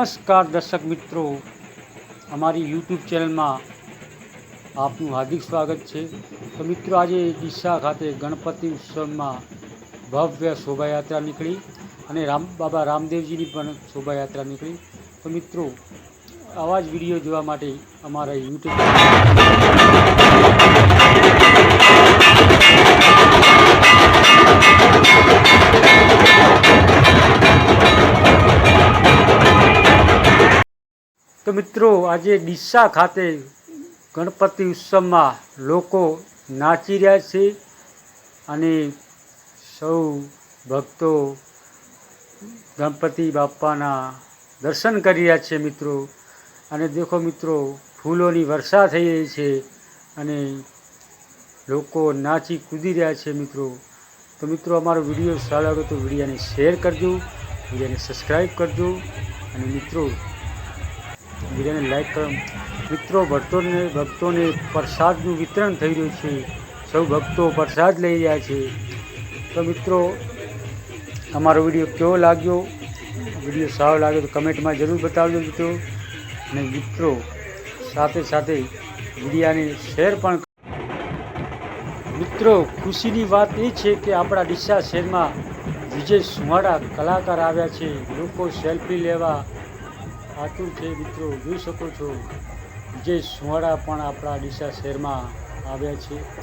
નમસ્કાર દર્શક મિત્રો. અમારી યુટ્યુબ ચેનલમાં આપનું હાર્દિક સ્વાગત છે. તો મિત્રો, આજે ડીસા ખાતે ગણપતિ ઉત્સવમાં ભવ્ય શોભાયાત્રા નીકળી અને રામ, બાબા રામદેવજીની પણ શોભાયાત્રા નીકળી. તો મિત્રો, આવા જ વીડિયો જોવા માટે અમારા યુટ્યુબ તો મિત્રો, આજે ડીસા ખાતે ગણપતિ ઉત્સવમાં લોકો નાચી રહ્યા છે અને સૌ ભક્તો ગણપતિ બાપાના દર્શન કરી રહ્યા છે મિત્રો. અને દેખો મિત્રો, ફૂલોની વર્ષા થઈ રહી છે અને લોકો નાચી કૂદી રહ્યા છે મિત્રો. તો મિત્રો, અમારો વીડિયો સારો લાગે તો વિડીયોને શેર કરજો, વિડીયોને સબસ્ક્રાઈબ કરજો. અને મિત્રો વિડીયોને લાઈક કરો. મિત્રો, ભક્તોને ભક્તોને પ્રસાદનું વિતરણ થઈ રહ્યું છે. સૌ ભક્તો પ્રસાદ લઈ રહ્યા છે. તો મિત્રો, અમારો વીડિયો કેવો લાગ્યો? વીડિયો સારો લાગ્યો તો કમેન્ટમાં જરૂર બતાવજો મિત્રો. અને મિત્રો, સાથે સાથે વિડીયાને શેર પણ મિત્રો, ખુશીની વાત એ છે કે આપણા ડીસા શહેરમાં વિજય સુમાડા કલાકાર આવ્યા છે. લોકો સેલ્ફી લેવા આતુર છે મિત્રો જોઈ શકો છો. વિજય સુહાડા પણ આપણા ડીસા શહેરમાં આવ્યા છે.